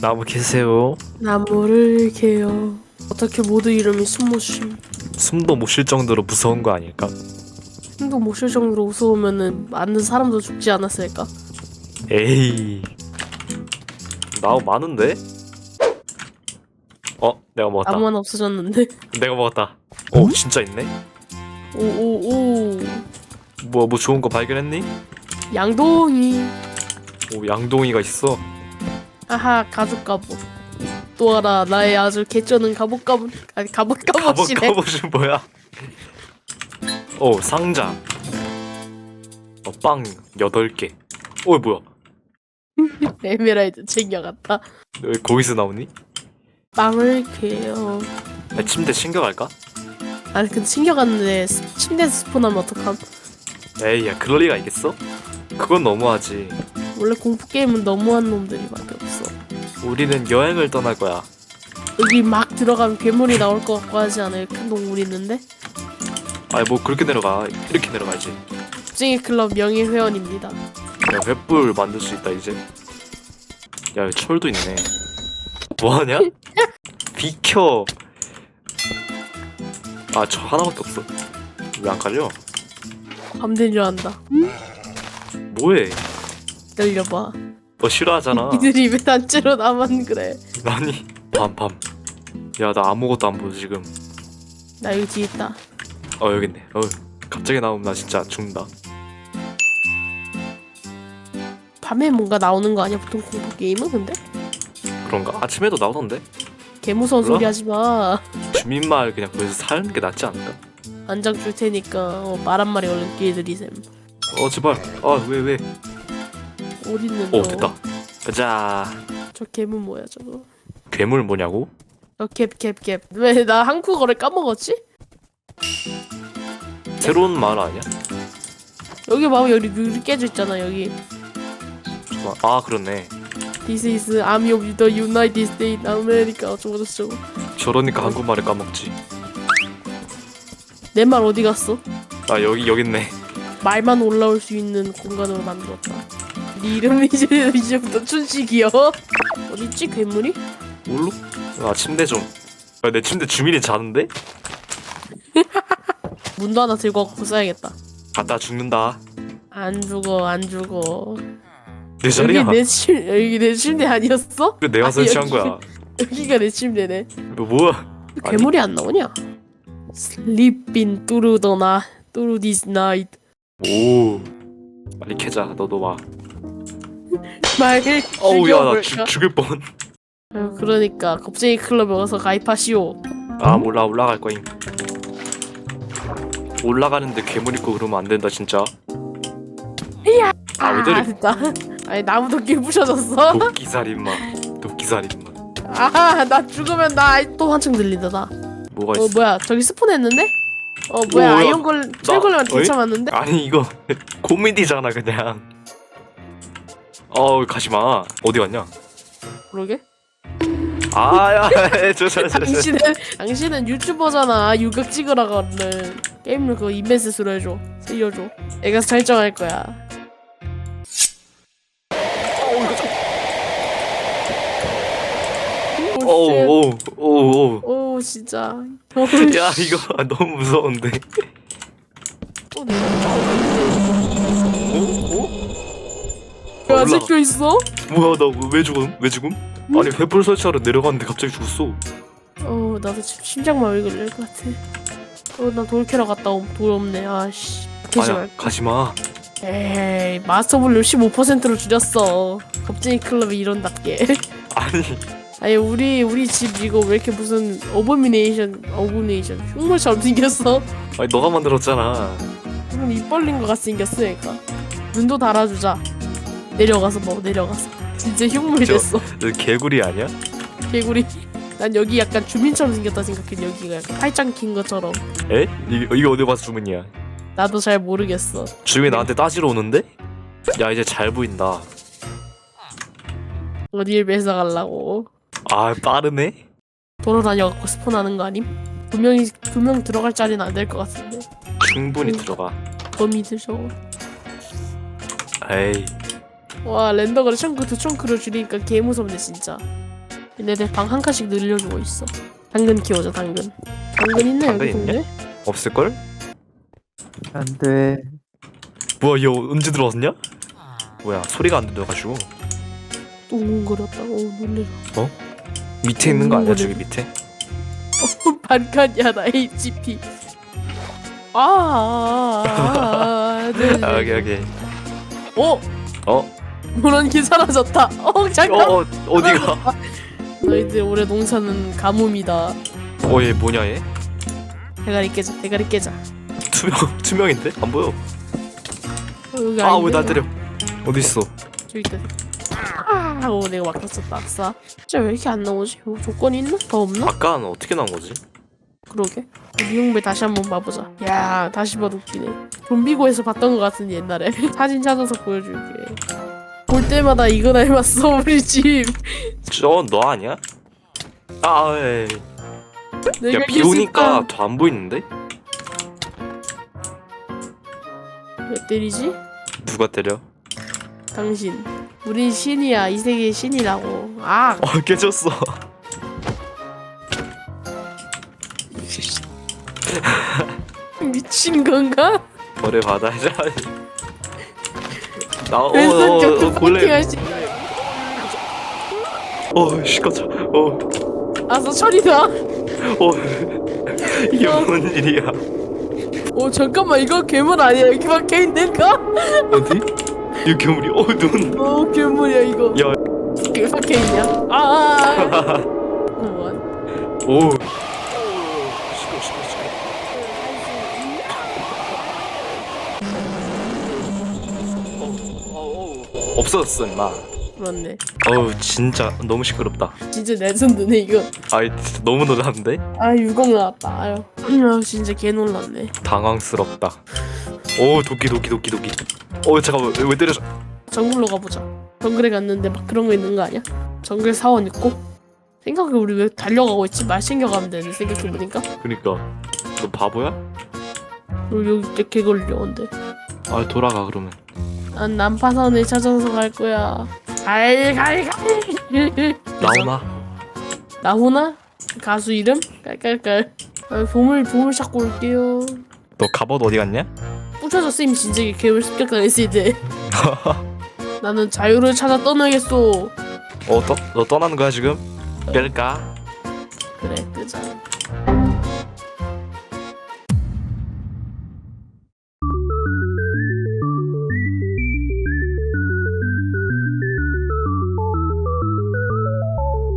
나무 캐세요. 나무를 캐요. 어떻게 모두 이름이 숨모심. 숨도 못 쉴 정도로 무서운 거 아닐까? 힘도 못 쉴 정도로 무서우면은 맞는 사람도 죽지 않았을까? 에이. 나무 많은데? 어, 내가 먹었다. 나무만 없어졌는데. 내가 먹었다. 오, 진짜 있네. 오오오. 뭐, 뭐 좋은 거 발견했니? 양동이. 오, 양동이가 있어. 아하 가죽 갑옷. 또 알아 나의 아주 개쩌는 갑옷 갑옷 아니 갑옷 갑옷 갑옷이네. 갑옷이 뭐야? 오, 상자. 어, 빵 여덟 개. 오, 뭐야? 에메랄드 챙겨갔다. 왜 거기서 나오니? 빵을 캐요. 야, 침대 챙겨갈까? 아니 근데 챙겨갔는데 스- 침대에서 스폰하면 어떡함? 에이, 야, 그럴 리가 있겠어? 그건 너무하지. 원래 공포 게임은 너무한 놈들이밖에 없어. 우리는 여행을 떠날 거야. 여기 막 들어가면 괴물이 나올 것 같고 하지 않아요? 큰 동물 있는데? 아니, 뭐 그렇게 내려가. 이렇게 내려가야지. 겁쟁이 클럽 명예 회원입니다. 야, 횃불 만들 수 있다 이제. 야, 여기 철도 있네. 뭐하냐? 비켜. 아, 저 하나밖에 없어. 왜 안 깔려? 밤된 줄 안다. 뭐해? 열려봐. 너 싫어하잖아. 이들이 왜 단체로 나만 그래? 아니, 밤 밤. 야, 나 아무것도 안 보여 지금. 나 여기 뒤에 있다. 어 여기 있네. 어, 갑자기 나오면 나 진짜 죽는다. 밤에 뭔가 나오는 거 아니야? 보통 공포 게임은 근데? 그런가? 아침에도 나오던데. 개 무서운 몰라? 소리 하지 마. 주민마을 그냥 거기서 사는 게 낫지 않을까? 안장 줄 테니까 어, 말 한마리 얼른 끼들이셈. 어 제발. 아왜 왜? 어디 있는 너? 오 됐다. 가자. 저 갭은 뭐야 저거? 괴물 뭐냐고? 어, 갭, 갭, 갭. 왜 나 한국어를 까먹었지? 새로운 말 아니야? 여기 봐봐 여기 룰이 깨져 있잖아 여기. 잠깐만. 아 그렇네. This is Army of the United States America 어쩌고 저쩌고. 저러니까 한국말을 까먹지. 내 말 어디 갔어? 아 여기 여기 있네. 말만 올라올 수 있는 공간으로 만들었다. 네 이름이 이제 이제부터 춘식이요. 어디 있지 괴물이? 뭘로? 아 침대 좀. 야, 내 침대 주민이 자는데? 문도 하나 들고 갖고 써야겠다. 갔다 죽는다. 안 죽어 안 죽어. 내 여기 자리야. 내 침, 여기 내 침대 아니었어? 그 내가 아니, 설치한 여기- 거야. 여기가 내 침대네. 너 뭐야? 아니. 괴물이 안 나오냐? Sleeping through the night, through this night. 오. 빨리 캐자. 너도 와. 말 어우 야나 죽여볼까? 죽을 뻔. 아유, 그러니까 겁쟁이 클럽에 와서 가입하시오. 아 몰라 올라갈 거임. 올라가는데 괴물 있고 그러면 안 된다 진짜. 아, 왜 때려? 됐다. 아니 나무도끼 부셔졌어. 도끼 살인마. 도끼 살인마. 아, 나 죽으면 나 또 한층 들린다 나. 뭐가 어 있어? 뭐야 저기 스폰했는데? 어 뭐야 오, 야, 아이언걸 철걸레한테 어이? 참았는데? 아니 이거 코미디잖아 그냥. 어 가지마. 어디 갔냐? 그러게? 아야 저. 당신은 당신은 유튜버잖아 유격 찍으라고 얼른 게임을 그거 인벤스스로 해줘 살려줘 애가 설정할 거야 오쉣 오오오오. 오 진짜 야 이거 너무 무서운데. 어, 어? 야 올라가. 찍혀 있어? 뭐야 나 왜 죽음? 왜 죽음? 아니 횃불 설치하러 내려갔는데 갑자기 죽었어. 어 나도 지금 심장마비 걸릴 것 같아 어나 돌캐러 갔다 옴 돌 없네 아씨 되지 아야 가지마. 에이 마스터 볼륨 15%로 줄였어 겁쟁이 클럽이 이런답게 아니 아니 우리 우리 집 이거 왜 이렇게 무슨 어보미네이션 어보미네이션 흉물처럼 생겼어 아니 너가 만들었잖아. 무슨 입 벌린 것 같이 생겼어 그러니까 눈도 달아주자 내려가서 뭐 내려가서 진짜 흉물이 저- 됐어 너 개구리 아니야? 개구리 난 여기 약간 주민처럼 생겼다 생각해 여기가 약간 팔짱 낀 것처럼 에? 이거, 이거 어디 봐서 주문이야? 나도 잘 모르겠어 주민 나한테 따지러 오는데? 야 이제 잘 보인다. 어디를 뺏어가려고 아 빠르네? 돌아다녀갖고 스폰하는 거 아님? 두 명이 두명 들어갈 자리는 안 될 것 같은데 충분히 음. 들어가. 범위들 저거 에이 와 랜더가 청크 두 청크로 줄이니까 개 무섭네 진짜 얘네들 방 한 칸씩 늘려주고 있어. 당근 키워줘 당근. 당근 있네 당근 여기 있냐? 동네. 없을걸? 안돼 뭐야 얘 언제 들어왔냐? 뭐야 소리가 안 들려가지고 또 웅거렸다. 오 놀래라. 밑에 있는 거 아니야 음, 저기 밑에? 반칸이야 나 HP. 아, 아, 아, 아, 네, 네. 아 어, 어? 물원기 사라졌다. 어, 잠깐. 어, 어 어디가? 너희들 올해 농사는 가뭄이다. 어얘 뭐냐 얘? 대가리 깨자, 대가리 깨자. 투명 투명인데? 안 보여 어, 여기 아 아닌데? 왜날 때려 어디 있어? 저기 있다. 아, 오 내가 막혔었다. 아싸. 진짜 왜 이렇게 안 나오지? 뭐 조건이 있나? 더 없나? 아까는 어떻게 나온 거지? 그러게. 미용배 다시 한번 봐보자. 야, 다시 봐도 웃기네. 좀비고에서 봤던 것 같은 옛날에. 사진 찾아서 보여줄게. 볼 때마다 이거 닮았어 우리 집. 저너 아니야? 아 에이. 내가 야비 오니까 더 안 보이는데? 왜 때리지? 누가 때려? 당신. 우린 신이야. 이 세계의 신이라고. 아, 어 깨졌어 미친 건가? 벌을 받아야지 나어 왼손 어, 격투 어, 파이팅 골렘 할수 어 시끄러 어 아싸 처리다. 어. 이게 뭔 일이야 어 잠깐만 이거 괴물 아니야? 여기 박혀 있는가? 어디? 이 괴물이 어눈 어 괴물이야 이거. 야. 왜 박혀 있냐? 아. 잠깐만. 오 시끄러 시끄러 시끄러 없어졌어 임마 그렇네. 어우 진짜 너무 시끄럽다 진짜 레전드네 이거. 아이 진짜 너무 놀랐는데? 아 유공 나왔다. 아유. 아 진짜 개 놀랐네. 당황스럽다 오 도끼 도끼 도끼 도끼 어 잠깐만 왜, 왜 때려줘 정글로 가보자. 정글에 갔는데 막 그런 거 있는 거 아니야? 정글 사원 있고? 생각해 우리 왜 달려가고 있지? 말 챙겨가면 되는데 생각해보니까 그니까 너 바보야? 우리 여기 이제 개 걸려온데 아 돌아가 그러면 난 난파선을 찾아서 갈 거야 갈갈갈 나오나? 나오나? 가수 이름? 깔깔깔 아, 보물 보물 찾고 올게요 너 갑옷 어디 갔냐? 부셔져 쓰임 진작에 개울 습격당했을 때 나는 자유를 찾아 떠나겠소 어? 떠, 너 떠나는 거야 지금? 뺄까? 그래 끄자